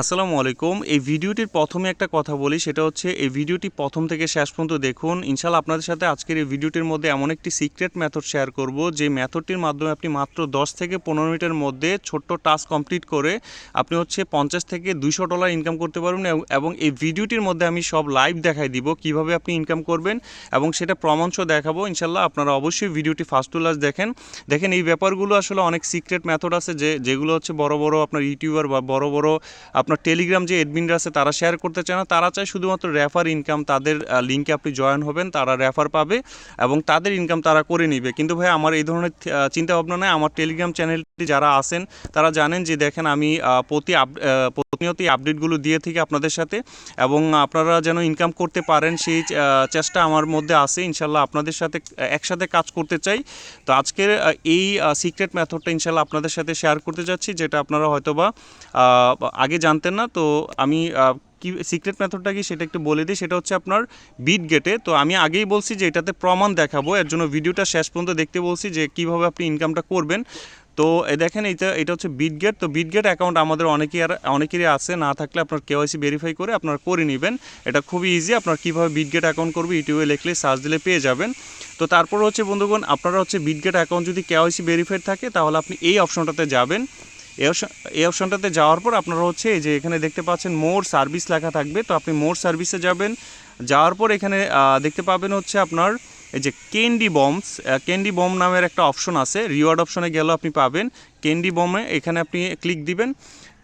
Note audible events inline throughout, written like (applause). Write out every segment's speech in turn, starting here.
আসসালামু আলাইকুম। এই ভিডিওটির প্রথমে একটা কথা বলি, সেটা হচ্ছে এই ভিডিওটি প্রথম থেকে শেষ পর্যন্ত দেখুন। ইনশাল্লাহ আপনাদের সাথে আজকের এই ভিডিওটির মধ্যে এমন একটি সিক্রেট মেথড শেয়ার করব, যে মেথডটির মাধ্যমে আপনি মাত্র 10 থেকে পনেরো মিনিটের মধ্যে ছোট্ট টাস্ক কমপ্লিট করে আপনি হচ্ছে পঞ্চাশ থেকে দুইশো ডলার ইনকাম করতে পারবেন এবং- এই ভিডিওটির মধ্যে আমি সব লাইভ দেখাই দিব, কীভাবে আপনি ইনকাম করবেন এবং সেটা প্রমাণস দেখাবো। ইনশাল্লাহ আপনারা অবশ্যই ভিডিওটি ফার্স্ট টু লাস্ট দেখেন। দেখেন, এই ব্যাপারগুলো আসলে অনেক সিক্রেট মেথড আছে, যে যেগুলো হচ্ছে বড় বড় আপনার ইউটিউবার বা বড় বড় আপনার টেলিগ্রাম যে এডমিনরা আছে, তারা শেয়ার করতে চায় না। তারা চায় শুধুমাত্র রেফার ইনকাম তাদের লিঙ্কে আপনি জয়েন হবেন, তারা রেফার পাবে এবং তাদের ইনকাম তারা করে নিবে। কিন্তু ভাই, আমার এই ধরনের চিন্তা ভাবনা নেই। আমার টেলিগ্রাম চ্যানেলটি যারা আছেন, তারা জানেন যে দেখেন আমি প্রতি প্রতিনিয়তই আপডেটগুলো দিয়ে থাকি আপনাদের সাথে এবং আপনারা যেন ইনকাম করতে পারেন, সেই চেষ্টা আমার মধ্যে আছে। ইনশাল্লাহ আপনাদের সাথে, একসাথে কাজ করতে চাই। তো আজকের এই সিক্রেট মেথডটা ইনশাল্লাহ আপনাদের সাথে শেয়ার করতে যাচ্ছি, যেটা আপনারা হয়তোবা আগে জানতেন না, তো আমি কি সিক্রেট মেথডটা কি সেটা একটু বলে দিই। সেটা হচ্ছে আপনার বিট গেটে তো আমি আগেই বলছি যে এটাতে প্রমাণ দেখাবো। এর জন্য ভিডিওটা শেষ পর্যন্ত দেখতে বলছি যে কীভাবে আপনি ইনকামটা করবেন। তো দেখেন এটা এটা হচ্ছে বিটগেট তো বিটগেট অ্যাকাউন্ট আমাদের অনেকেই আর, অনেকেরই আছে। না থাকলে আপনার কেওয়াইসি ভেরিফাই করে আপনার করে নেবেন। এটা খুবই ইজি আপনার কীভাবে বিটগেট অ্যাকাউন্ট করবে, ইউটিউবে লিখলে সার্চ দিলে পেয়ে যাবেন। তো তারপর হচ্ছে, বন্ধুগণ, আপনারা হচ্ছে বিটগেট অ্যাকাউন্ট যদি কেওয়াইসি ভেরিফাইড থাকে, তাহলে আপনি এই অপশনটাতে যাবেন। এই অপশন- এই অপশনটাতে যাওয়ার পর আপনারা হচ্ছে এই যে এখানে দেখতে পাচ্ছেন মোর সার্ভিস লেখা থাকবে। তো আপনি মোর সার্ভিসে যাবেন। যাওয়ার পর এখানে দেখতে পাবেন হচ্ছে আপনার এই যে ক্যান্ডি বমস ক্যান্ডি বম নামের একটা অপশন আছে। রিওয়ার্ড অপশনে গেলেও আপনি পাবেন। ক্যান্ডি বমে এখানে আপনি ক্লিক দিবেন।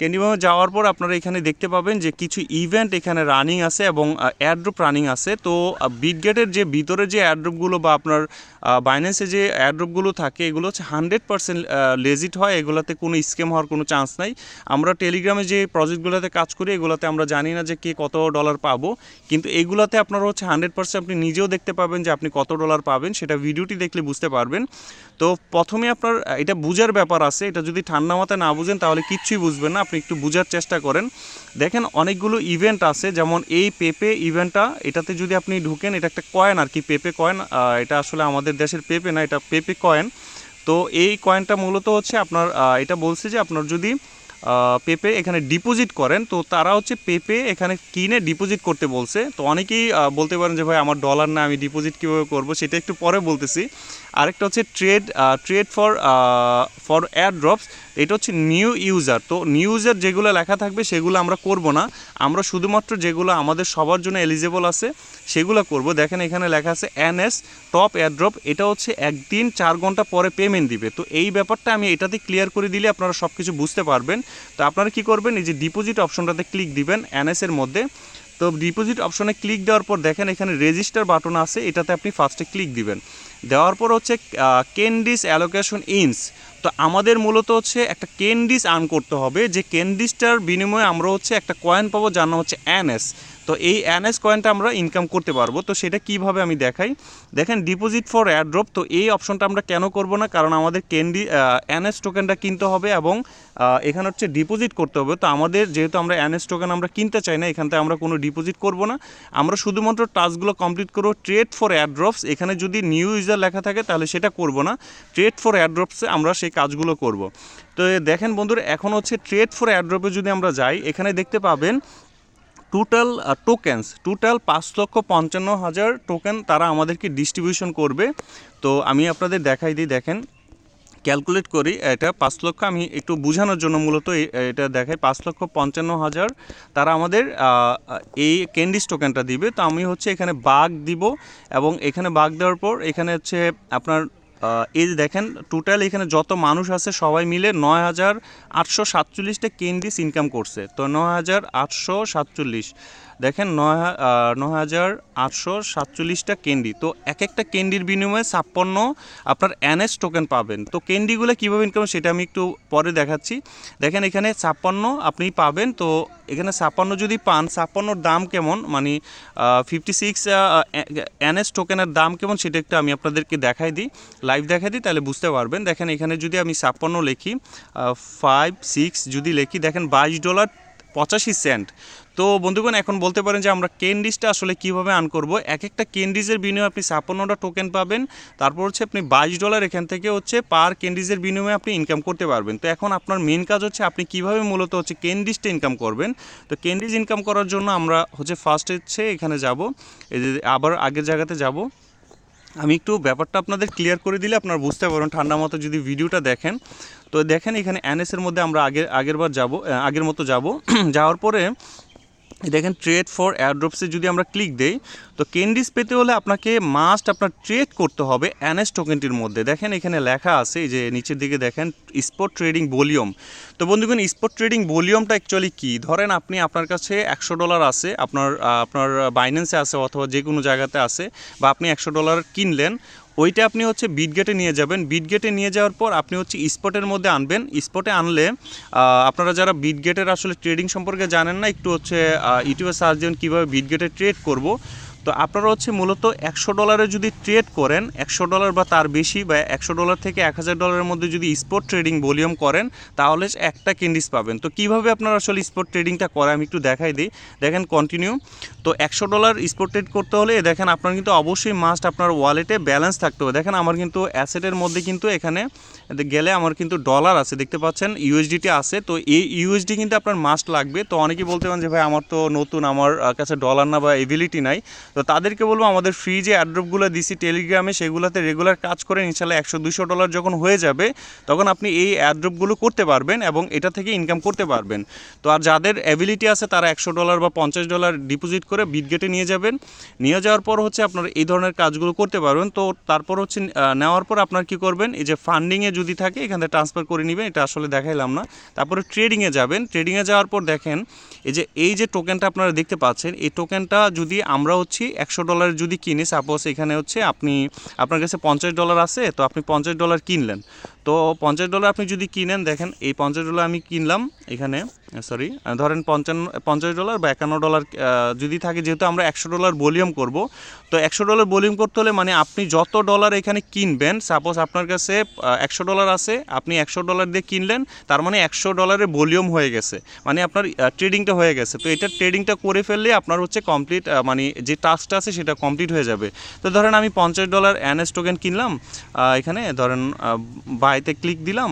ক্যান্ডি বমে যাওয়ার পর আপনারা এখানে দেখতে পাবেন যে কিছু ইভেন্ট এখানে রানিং আছে এবং অ্যাড্রপ রানিং আছে। তো বিটগেটের যে ভিতরে যে অ্যাড্রপগুলো বা আপনার বাইন্যান্সে যে অ্যাড্রপগুলো থাকে, এগুলো হচ্ছে হান্ড্রেড পার্সেন্ট লেজিট হয়। এগুলোতে কোনো স্কেম হওয়ার কোনো চান্স নাই। আমরা টেলিগ্রামে যে প্রজেক্টগুলোতে কাজ করি, এগুলোতে আমরা জানি না যে কে কত ডলার পাবো। কিন্তু এগুলোতে আপনারা হচ্ছে হান্ড্রেড পার্সেন্ট আপনি নিজেও দেখতে পাবেন যে আপনি কত ডলার পাবেন। সেটা ভিডিওটি দেখলে বুঝতে পারবেন। তো প্রথমে আপনার এটা বুঝার ব্যাপার আছে। এটা যদি ঠান্ডা মাথায় না বুঝেন, তাহলে কিচ্ছুই বুঝবেন না। আপনি একটু বোঝার চেষ্টা করেন। দেখেন অনেকগুলো ইভেন্ট আছে, যেমন এই পেপে ইভেন্টটা এটাতে যদি আপনি ঢুকেন, এটা একটা কয়েন আর কি পেপে কয়েন এটা আসলে আমাদের দেশের পেপে না, এটা পেপে কয়েন তো এই কয়েনটা মূলত হচ্ছে আপনার এটা বলছে যে আপনার যদি পেপে এখানে ডিপোজিট করেন, তো তারা হচ্ছে পেপে এখানে কিনে ডিপোজিট করতে বলছে। তো অনেকেই বলতে পারেন যে, ভাই, আমার ডলার না, আমি ডিপোজিট কীভাবে করব? সেটা একটু পরে বলতেছি। আরেকটা হচ্ছে trade trade for for airdrops এটা হচ্ছে নিউ ইউজার তো নিউ ইউজার যেগুলো লেখা থাকবে সেগুলো আমরা করব না। আমরা শুধুমাত্র যেগুলো আমাদের সবার জন্য এলিজেবল আছে, সেগুলো করব। দেখেন এখানে লেখা আছে এনএস টপ এয়ারড্রপ এটা হচ্ছে একদিন চার ঘণ্টা পরে পেমেন্ট দিবে। তো এই ব্যাপারটা আমি এটাতে ক্লিয়ার করে দিলে আপনারা সব কিছু বুঝতে পারবেন। তো আপনারা কি করবেন? এই যে ডিপোজিট অপশনটাতে ক্লিক দিবেন এনএসের মধ্যে। তো ডিপোজিট অপশনে ক্লিক দেওয়ার পর দেখেন এখানে রেজিস্টার বাটন আছে, এটাতে আপনি ফার্স্টে ক্লিক দিবেন। দেওয়ার পর হচ্ছে কেন্ডিস অ্যালোকেশন ইনস তো আমাদের মূলত হচ্ছে একটা কেন্ডিস আর্ন করতে হবে, যে কেন্ডিসটার বিনিময়ে আমরা হচ্ছে একটা কয়েন পাবো, যার নাম হচ্ছে এনএস তো এই এনএস কয়েনটা আমরা ইনকাম করতে পারব। তো সেটা কীভাবে আমি দেখাই? দেখেন ডিপোজিট ফর এয়ারড্রপ তো এই অপশনটা আমরা কেন করব না? কারণ আমাদের ক্যান্ডি এনএস টোকেনটা কিনতে হবে এবং এখানে হচ্ছে ডিপোজিট করতে হবে। তো আমাদের যেহেতু আমরা এনএস টোকেন আমরা কিনতে চাই না, এখান থেকে আমরা কোনো ডিপোজিট করব না। আমরা শুধুমাত্র টাস্কগুলো কমপ্লিট করব ট্রেড ফর এয়ারড্রপস এখানে যদি নিউ ইউজার লেখা থাকে, তাহলে সেটা করব না। ট্রেড ফর এয়ারড্রপসে আমরা সেই কাজগুলো করব। তো দেখেন বন্ধুরা, এখন হচ্ছে ট্রেড ফর এয়ারড্রপে যদি আমরা যাই, এখানে দেখতে পাবেন টোটাল টোকেন্স টোটাল পাঁচ লক্ষ পঞ্চান্ন হাজার টোকেন তারা আমাদেরকে ডিস্ট্রিবিউশন করবে। তো আমি আপনাদের দেখাই দিই, দেখেন ক্যালকুলেট করি, এটা পাঁচ লক্ষ, আমি একটু বোঝানোর জন্য মূলত এটা দেখাই, পাঁচ লক্ষ পঞ্চান্ন হাজার তারা আমাদের এই ক্যান্ডিস টোকেনটা দিবে। তো আমি হচ্ছে এখানে বাঘ দিব এবং এখানে বাঘ দেওয়ার পর এখানে হচ্ছে আপনার এই যে দেখেন টোটাল এখানে যত মানুষ আছে সবাই মিলে নয় হাজার আটশো সাতচল্লিশটা কেন্ডিস ইনকাম করছে। তো নয় হাজার আটশো সাতচল্লিশ। দেখেন নয় নয় হাজার আটশো সাতচল্লিশটা ক্যান্ডি তো এক একটা ক্যান্ডির বিনিময়ে ছাপ্পান্ন আপনার এনএস টোকেন পাবেন। তো ক্যান্ডিগুলো কীভাবে ইনকাম সেটা আমি একটু পরে দেখাচ্ছি। দেখেন এখানে ছাপ্পান্ন আপনি পাবেন। তো এখানে ছাপ্পান্ন যদি পান, ছাপ্পান্নর দাম কেমন? মানে ফিফটি সিক্স এনএস টোকেনের দাম কেমন সেটা একটু আমি আপনাদেরকে দেখাই দিই। লাইভ দেখাই দিই, তাহলে বুঝতে পারবেন। দেখেন এখানে যদি আমি ছাপ্পান্ন লিখি ফাইভ সিক্স যদি লিখি, দেখেন বাইশ ডলার পঁচাশি সেন্ট। তো বন্ধুগণ, এখন বলতে পারেন যে আমরা কেন্ডিসটা আসলে কীভাবে আর্ন করব? এক একটা কেন্ডিজের বিনিময়ে আপনি ছাপ্পান্নটা টোকেন পাবেন। তারপর হচ্ছে আপনি বাইশ ডলার এখান থেকে হচ্ছে পার কেন্ডিজের বিনিময়ে আপনি ইনকাম করতে পারবেন। তো এখন আপনার মেন কাজ হচ্ছে আপনি কীভাবে মূলত হচ্ছে কেন্ডিসটা ইনকাম করবেন? তো কেন্ডিজ ইনকাম করার জন্য আমরা হচ্ছে ফার্স্ট হচ্ছে এখানে যাব। এই যে আবার আগের জায়গাতে যাব। আমি একটু ব্যাপারটা আপনাদের ক্লিয়ার করে দিলে আপনারা বুঝতে পারবেন। ঠান্ডা মতো যদি ভিডিওটা দেখেন, তো দেখেন এখানে এনএসের মধ্যে আমরা আগে আগেরবার যাব আগের মতো যাব। (clears throat) যাওয়ার পরে দেখেন ট্রেড ফর এয়ারড্রপসে যদি আমরা ক্লিক দেই, তো ক্যান্ডিস পেতে হলে আপনাকে মাস্ট আপনার ট্রেড করতে হবে অ্যানএস টোকেনটির মধ্যে। দেখেন এখানে লেখা আছে যে নিচের দিকে দেখেন স্পট ট্রেডিং ভলিউম তো বন্ধুগণ স্পট ট্রেডিং ভলিউমটা অ্যাকচুয়ালি কী? ধরেন আপনি আপনার কাছে একশো ডলার আছে, আপনার আপনার বাইন্যান্সে আছে অথবা যে কোনো জায়গাতে আছে, বা আপনি একশো ডলার কিনলেন ওইটা আপনি হচ্ছে বিটগেটে নিয়ে যাবেন। বিটগেটে নিয়ে যাওয়ার পর আপনি হচ্ছে স্পটের মধ্যে আনবেন। স্পটে আনলে আপনারা যারা বিটগেটের আসলে ট্রেডিং সম্পর্কে জানেন না, একটু হচ্ছে ইউটিউবে সার্চ দিন কীভাবে বিটগেটে ট্রেড করব। তো আপনারা হচ্ছে মূলত একশো ডলারে যদি ট্রেড করেন, একশো ডলার বা তার বেশি বা একশো ডলার থেকে এক হাজার ডলারের মধ্যে যদি স্পট ট্রেডিং ভলিউম করেন, তাহলে একটা ক্যান্ডিস পাবেন। তো কীভাবে আপনারা আসলে স্পট ট্রেডিংটা করে আমি একটু দেখাই দিই। দেখেন কন্টিনিউ তো একশো ডলার স্পট ট্রেড করতে হলে দেখেন আপনার কিন্তু অবশ্যই মাস্ট আপনার ওয়ালেটে ব্যালেন্স থাকতে হবে। দেখেন আমার কিন্তু অ্যাসেটের মধ্যে কিন্তু এখানে গেলে আমার কিন্তু ডলার আছে, দেখতে পাচ্ছেন? ইউএসডিটি আছে, তো এই ইউএসডি কিন্তু আপনার মাস্ট লাগবে। তো অনেকেই বলতে পারেন যে, ভাই, আমার তো নতুন, আমার কাছে ডলার না বা এবিলিটি নাই। তো তাদেরকে বলব আমাদের ফ্রি যে অ্যাড্রপগুলো দিছি টেলিগ্রামে সেগুলোতে রেগুলার কাজ করেন ইনশাল্লাহ একশো দুশো ডলার যখন হয়ে যাবে, তখন আপনি এই অ্যাড্রপগুলো করতে পারবেন এবং এটা থেকে ইনকাম করতে পারবেন। তো আর যাদের অ্যাবিলিটি আছে, তারা একশো ডলার বা পঞ্চাশ ডলার ডিপোজিট করে বিটগেটে নিয়ে যাবেন। নিয়ে যাওয়ার পর হচ্ছে আপনার এই ধরনের কাজগুলো করতে পারবেন। তো তারপর হচ্ছে নেওয়ার পর আপনার কি করবেন, এই যে ফান্ডিংয়ে যদি থাকে, এখান থেকে ট্রান্সফার করে নেবেন, এটা আসলে দেখাইলাম না। তারপরে ট্রেডিংয়ে যাবেন। ট্রেডিংয়ে যাওয়ার পর দেখেন, এই যে এই যে টোকেনটা আপনারা দেখতে পাচ্ছেন, এই টোকেনটা যদি আমরা হচ্ছে একশো ডলার যদি কিনি সাপোজ এখানে হচ্ছে আপনি, আপনার কাছে পঞ্চাশ ডলার আছে, তো আপনি পঞ্চাশ ডলার কিনলেন। তো পঞ্চাশ ডলার আপনি যদি কিনেন, দেখেন এই পঞ্চাশ ডলার আমি কিনলাম এখানে সরি ধরেন পঞ্চান্ন, পঞ্চাশ ডলার বা একান্ন ডলার যদি থাকে, যেহেতু আমরা একশো ডলার ভলিউম করব, তো একশো ডলার ভলিউম করতে হলে মানে আপনি যত ডলার এখানে কিনবেন সাপোজ আপনার কাছে একশো ডলার আছে, আপনি একশো ডলার দিয়ে কিনলেন, তার মানে একশো ডলারের ভলিউম হয়ে গেছে মানে আপনার ট্রেডিংটা হয়ে গেছে, তো এটা ট্রেডিংটা করে ফেললে আপনার হচ্ছে কমপ্লিট মানে যে টাস্কটা আছে, সেটা কমপ্লিট হয়ে যাবে। তো ধরেন আমি পঞ্চাশ ডলার এনএস টোকেন কিনলাম এখানে ধরেন বাইতে ক্লিক দিলাম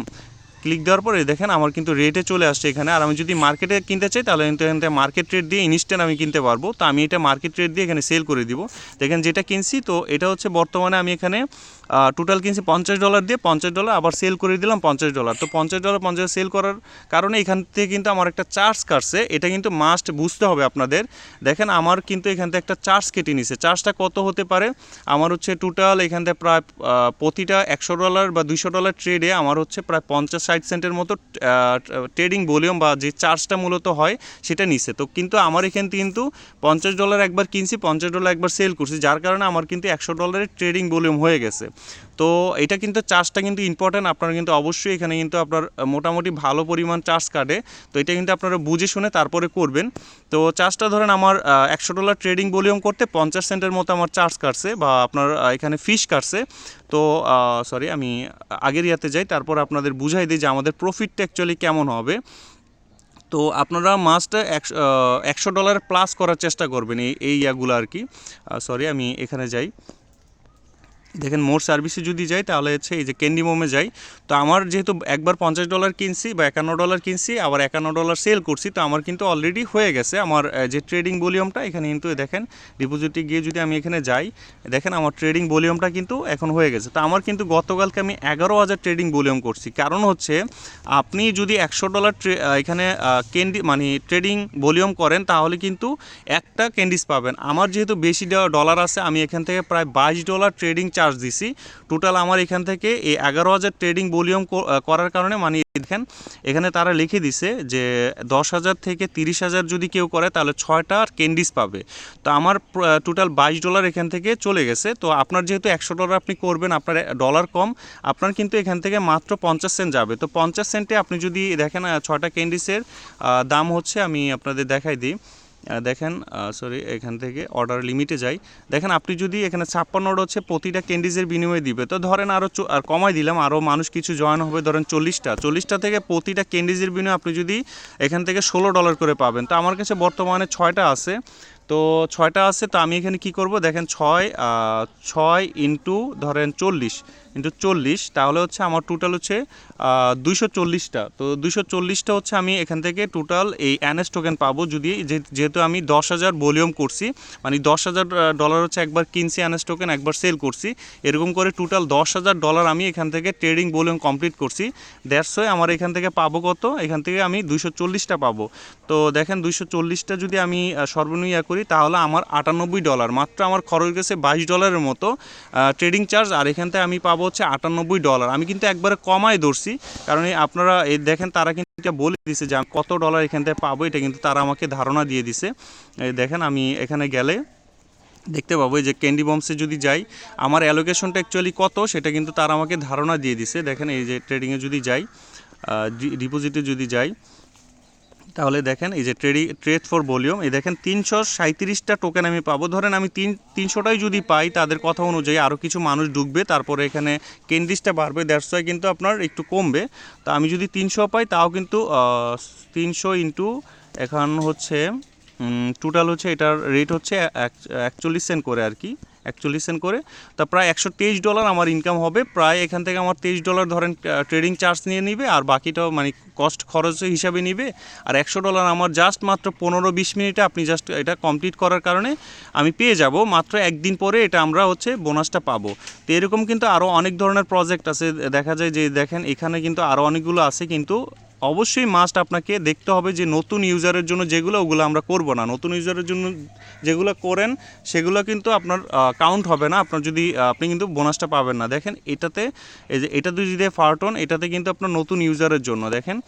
ক্লিক দেওয়ার পরে দেখেন আমার কিন্তু রেটে চলে আসছে এখানে। আর আমি যদি মার্কেটে কিনতে চাই তাহলে কিন্তু এখান থেকে মার্কেট রেট দিয়ে ইনস্ট্যান্ট আমি কিনতে পারব। তো আমি এটা মার্কেট রেট দিয়ে এখানে সেল করে দিব। দেখেন যেটা কিনছি তো এটা হচ্ছে বর্তমানে আমি এখানে টোটাল কিনছি পঞ্চাশ ডলার দিয়ে। পঞ্চাশ ডলার আবার সেল করে দিলাম পঞ্চাশ ডলার তো পঞ্চাশ ডলার পঞ্চাশ সেল করার কারণে এখান থেকে কিন্তু আমার একটা চার্জ কাটছে। এটা কিন্তু মাস্ট বুঝতে হবে আপনাদের। দেখেন আমার কিন্তু এখান থেকে একটা চার্জ কেটে নিছে। চার্জটা কত হতে পারে? আমার হচ্ছে টোটাল এখান থেকে প্রায় প্রতিটা একশো ডলার বা দুইশো ডলার ট্রেডে আমার হচ্ছে প্রায় পঞ্চাশ ষাট সেন্টের মতো ট্রেডিং ভলিউম বা যে চার্জটা মূলত হয় সেটা নিছে। তো কিন্তু আমার এখান কিন্তু পঞ্চাশ ডলার একবার কিনছি, পঞ্চাশ ডলার একবার সেল করছি, যার কারণে আমার কিন্তু একশো ডলারের ট্রেডিং ভলিউম হয়ে গেছে। তো এটা কিন্তু চার্জটা কিন্তু ইম্পর্ট্যান্ট আপনারা কিন্তু অবশ্যই এখানে কিন্তু আপনার মোটামুটি ভালো পরিমাণ চার্জ কাটে। তো এটা কিন্তু আপনারা বুঝে শুনে তারপরে করবেন। তো চার্জটা ধরেন আমার একশো ডলার ট্রেডিং ভলিউম করতে পঞ্চাশ সেন্টের মতো আমার চার্জ কাটছে বা আপনার এখানে ফিস কাটছে। তো সরি আমি আগের ইয়াতে যাই, তারপর আপনাদের বুঝাই দিই যে আমাদের প্রফিটটা অ্যাকচুয়ালি কেমন হবে। তো আপনারা মাস্ট একশো একশো ডলার প্লাস করার চেষ্টা করবেন এই এই ইয়াগুলো আর কি। সরি আমি এখানে যাই। দেখেন, মোর সার্ভিসে যদি যাই, তাহলে হচ্ছে এই যে ক্যান্ডি মোমে যাই, তো আমার যেহেতু একবার পঞ্চাশ ডলার কিনছি বা একান্ন ডলার কিনছি, আবার একান্ন ডলার সেল করছি, তো আমার কিন্তু অলরেডি হয়ে গেছে আমার যে ট্রেডিং ভলিউমটা এখানে কিন্তু দেখেন ডিপোজিটে গিয়ে যদি আমি এখানে যাই, দেখেন আমার ট্রেডিং ভলিউমটা কিন্তু এখন হয়ে গেছে। তো আমার কিন্তু গতকালকে আমি এগারো হাজার ট্রেডিং ভলিউম করছি। কারণ হচ্ছে, আপনি যদি একশো ডলার এখানে ক্যান্ডি মানে ট্রেডিং ভলিউম করেন, তাহলে কিন্তু একটা ক্যান্ডিস পাবেন। আমার যেহেতু বেশি ডলার আছে, আমি এখান থেকে প্রায় বাইশ ডলার ট্রেডিং চার্জ দিছি। টোটাল আমার এখান থেকে এই এগারো হাজার ট্রেডিং ভলিউম করার কারণে মানে দেখেন, এখানে তারা লিখে দিছে যে দশ হাজার থেকে তিরিশ হাজার যদি কেউ করে, তাহলে ছয়টা ক্যান্ডিস পাবে। তো আমার টোটাল বাইশ ডলার এখান থেকে চলে গেছে। তো আপনার যেহেতু একশো ডলার আপনি করবেন, আপনার ডলার কম, আপনার কিন্তু এখান থেকে মাত্র পঞ্চাশ সেন্ট যাবে। তো পঞ্চাশ সেন্টে আপনি যদি দেখেন ছয়টা ক্যান্ডিসের দাম হচ্ছে আমি আপনাদের দেখাই দিই। দেখেন সরি এখান থেকে অর্ডার লিমিটে যাই। দেখেন, আপনি যদি এখানে ছাপ্পান্ন অর্ডার হচ্ছে প্রতিটা ক্যান্ডিজের বিনিময়ে দিবে, তো ধরেন আরও আর কমাই দিলাম আরও মানুষ কিছু জয়েন হবে ধরেন চল্লিশটা। চল্লিশটা থেকে প্রতিটা ক্যান্ডিজের বিনিময়ে আপনি যদি এখান থেকে ষোলো ডলার করে পাবেন, তো আমার কাছে বর্তমানে ছয়টা আছে। তো ছয়টা আছে, তো আমি এখানে কি করব? দেখেন, ছয় ছয় ইন্টু ধরেন চল্লিশ। ইন্টু চল্লিশ, তাহলে হচ্ছে আমার টোটাল হচ্ছে দুইশো চল্লিশটা। তো দুইশো চল্লিশটা হচ্ছে আমি এখান থেকে টোটাল এই অ্যানএস টোকেন পাবো যদি যেহেতু আমি দশ হাজার ভলিউম করছি মানে দশ হাজার ডলার হচ্ছে একবার কিনছি অ্যানএস টোকেন একবার সেল করছি। এরকম করে টোটাল দশ হাজার ডলার আমি এখান থেকে ট্রেডিং ভলিউম কমপ্লিট করছি। ওয়ে আমার এখান থেকে পাবো কত? এখান থেকে আমি দুইশো চল্লিশটা পাবো। তো দেখেন দুইশো চল্লিশটা যদি আমি সর্বনিম্ন ইয়া করি, তাহলে আমার আটানব্বই ডলার মাত্র আমার খরচ গেছে বাইশ ডলারের মতো ট্রেডিং চার্জ আর এখান থেকে আমি পাবো হচ্ছে আটানব্বই ডলার। আমি কিন্তু একবারে কমায় ধরছি, কারণ আপনারা এই দেখেন তারা কিন্তু এটা বলে দিছে যে আমি কত ডলার এখান থেকে পাবো, এটা কিন্তু তারা আমাকে ধারণা দিয়ে দিছে। এই দেখেন আমি এখানে গেলে দেখতে পাবো যে ক্যান্ডি বমসে যদি যাই, আমার অ্যালোকেশনটা অ্যাকচুয়ালি কত সেটা কিন্তু তারা আমাকে ধারণা দিয়ে দিছে। দেখেন এই যে ট্রেডিংয়ে যদি যাই ডিপোজিটে যদি যাই তাহলে দেখেন, এই যে ট্রেডি ট্রেড ফর ভলিউম এই দেখেন তিনশো সাঁত্রিশটা টোকেন আমি পাবো। ধরেন আমি তিন, তিনশোটাই যদি পাই, তাদের কথা অনুযায়ী আরও কিছু মানুষ ঢুকবে, তারপরে এখানে কেন্দ্রিসটা বাড়বে দেড়শো কিন্তু আপনার একটু কমবে। তা আমি যদি তিনশো পাই, তাও কিন্তু তিনশো ইন্টু এখন হচ্ছে টোটাল হচ্ছে এটার রেট হচ্ছে একচল্লিশ সেন্ট করে আর কি। একচল্লিশ সেন্ট করে। তা প্রায় একশো তেইশ ডলার আমার ইনকাম হবে। প্রায় এখান থেকে আমার তেইশ ডলার ধরেন ট্রেডিং চার্জ নিয়ে নিবে আর বাকিটাও মানে কস্ট খরচ হিসাবে নিবে। আর একশো ডলার আমার জাস্ট মাত্র পনেরো বিশ মিনিটে আপনি জাস্ট এটা কমপ্লিট করার কারণে আমি পেয়ে যাব। মাত্র একদিন পরে এটা আমরা হচ্ছে বোনাসটা পাবো। তো এরকম কিন্তু আরও অনেক ধরনের প্রজেক্ট আছে। দেখা যায় যে দেখেন এখানে কিন্তু আরও অনেকগুলো আছে কিন্তু অবশ্যই মাস্ট আপনাকে দেখতে হবে যে নতুন ইউজারের জন্য যেগুলো, ওগুলো আমরা করব না। নতুন ইউজারের জন্য যেগুলো করেন, সেগুলো কিন্তু আপনার কাউন্ট হবে না। আপনার যদি আপনি কিন্তু বোনাসটা পাবেন না। দেখেন, এটাতে, এই যে, এটা যদি ফার্টন, এটাতে কিন্তু আপনার নতুন ইউজারের জন্য। দেখেন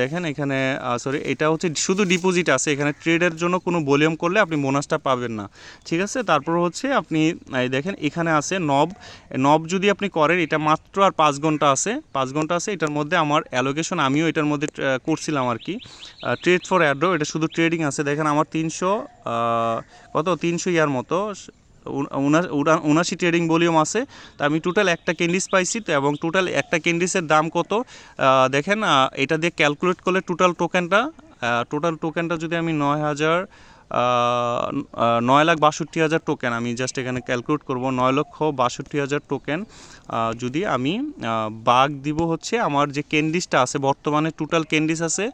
দেখেন এখানে সরি এটা হচ্ছে শুধু ডিপোজিট আছে, এখানে ট্রেডের জন্য কোনো ভলিউম করলে আপনি বোনাসটা পাবেন না। ঠিক আছে? তারপর হচ্ছে আপনি দেখেন এখানে আছে নব নব যদি আপনি করেন, এটা মাত্র আর পাঁচ ঘণ্টা আছে। পাঁচ ঘণ্টা আছে, এটার মধ্যে আমার অ্যালোকেশন আমিও এটার মধ্যে করছিলাম আর কি। ট্রেড ফর অ্যাড্রো এটা শুধু ট্রেডিং আছে। দেখেন আমার তিনশো কত? তিনশো ইয়ার মতো উনাশি ট্রেডিং ভলিউম আছে। তা আমি টোটাল একটা ক্যান্ডিস পাইছি, তো এবং টোটাল একটা ক্যান্ডিসের দাম কত? দেখেন এটা দিয়ে ক্যালকুলেট করলে টোটাল টোকেনটা টোটাল টোকেনটা যদি আমি নয় হাজার নয় লাখ বাষট্টি হাজার টোকেন আমি জাস্ট এখানে ক্যালকুলেট করব, নয় লক্ষ বাষট্টি হাজার টোকেন যদি আমি বাঘ দিব হচ্ছে আমার যে ক্যান্ডিসটা আছে, বর্তমানে টোটাল ক্যান্ডিস আছে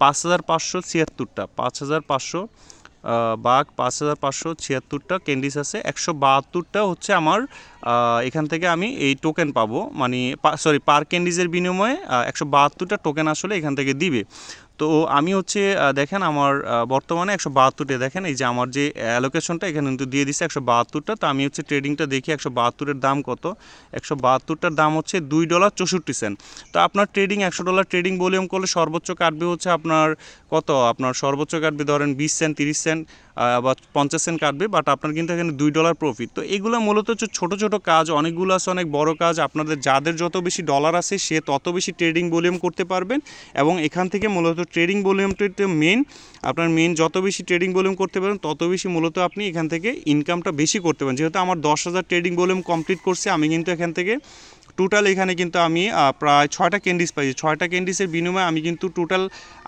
পাঁচ হাজার পাঁচশো ছিয়াত্তরটা, পাঁচ হাজার পাঁচশো বাঘ পাঁচ হাজার পাঁচশো ছিয়াত্তরটা, ক্যান্ডিস আছে একশো বাহাত্তরটা হচ্ছে আমার এখান থেকে আমি এই টোকেন পাবো। মানে সরি পার ক্যান্ডিজের বিনিময়ে একশো বাহাত্তরটা টোকেন আসলে এখান থেকে দিবে। তো আমি হচ্ছে দেখেন আমার বর্তমানে একশো বাহাত্তরটা, দেখেন এই যে আমার যে অ্যালোকেশনটা এখানে কিন্তু দিয়ে দিচ্ছে একশো বাহাত্তরটা, তো আমি হচ্ছে ট্রেডিংটা দেখি একশো বাহাত্তরের দাম কত। একশো বাহাত্তরটার দাম হচ্ছে দুই ডলার চৌষট্টি সেন্ট। তো আপনার ট্রেডিং একশো ডলার ট্রেডিং ভলিউম করলে সর্বোচ্চ কাটবে হচ্ছে আপনার কত? আপনার সর্বোচ্চ কাটবে ধরেন বিশ সেন্ট, তিরিশ সেন্ট। বা পঞ্চাশ সেন্ট কাটবে বাট আপনার কিন্তু এখানে দুই ডলার প্রফিট তো এগুলো মূলত হচ্ছে ছোটো ছোটো কাজ, অনেকগুলো আছে, অনেক বড় কাজ। আপনাদের যাদের যত বেশি ডলার আছে, সে তত বেশি ট্রেডিং ভলিউম করতে পারবেন। এবং এখান থেকে মূলত ট্রেডিং ভলিউমটা মেন আপনার মেন যত বেশি ট্রেডিং ভলিউম করতে পারেন, তত বেশি মূলত আপনি এখান থেকে ইনকামটা বেশি করতে পারেন। যেহেতু আমার দশ হাজার ট্রেডিং ভলিউম কমপ্লিট করছে, আমি কিন্তু এখান থেকে টোটাল এখানে কিন্তু আমি প্রায় ছয়টা ক্যান্ডিস পাইছি। ছয়টা ক্যান্ডিসের বিনিময়ে আমি কিন্তু টোটাল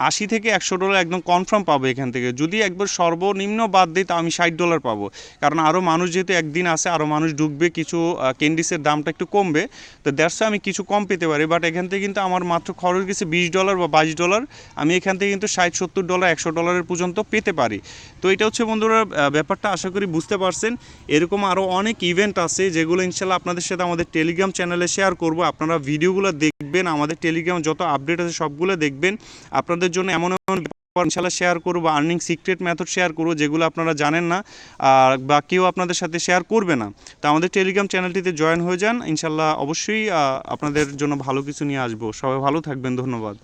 আশি থেকে একশো ডলার একদম কনফার্ম পাবো এখান থেকে। যদি একবার সর্বনিম্ন বাদ দিই, তা আমি ষাট ডলার পাবো। কারণ আরও মানুষ যেহেতু একদিন আসে আরও মানুষ ঢুকবে, কিছু ক্যান্ডিসের দামটা একটু কমবে। তো দ্যাটস আমি কিছু কম পেতে পারি। বাট এখান থেকে কিন্তু আমার মাত্র খরচ গেছে বিশ ডলার বা বাইশ ডলার আমি এখান থেকে কিন্তু ষাট, সত্তর ডলার একশো ডলারের পর্যন্ত পেতে পারি। তো এটা হচ্ছে বন্ধুরা ব্যাপারটা আশা করি বুঝতে পারছেন। এরকম আরও অনেক ইভেন্ট আছে, যেগুলো ইনশাল্লাহ আপনাদের সাথে আমাদের টেলিগ্রাম চ্যানেলে শেয়ার করব। আপনারা ভিডিওগুলো দেখবেন, আমাদের টেলিগ্রাম যত আপডেট আছে সবগুলো দেখবেন। আপনাদের জন্য এমন এমন ব্যাপার ইনশাল্লাহ শেয়ার করব আর্নিং সিক্রেট মেথড শেয়ার করব, যেগুলো আপনারা জানেন না, আর বা কেউ আপনাদের সাথে শেয়ার করবে না। তো আমাদের টেলিগ্রাম চ্যানেলটিতে জয়েন হয়ে যান। ইনশাল্লাহ অবশ্যই আপনাদের জন্য ভালো কিছু নিয়ে আসব। সবাই ভালো থাকবেন, ধন্যবাদ।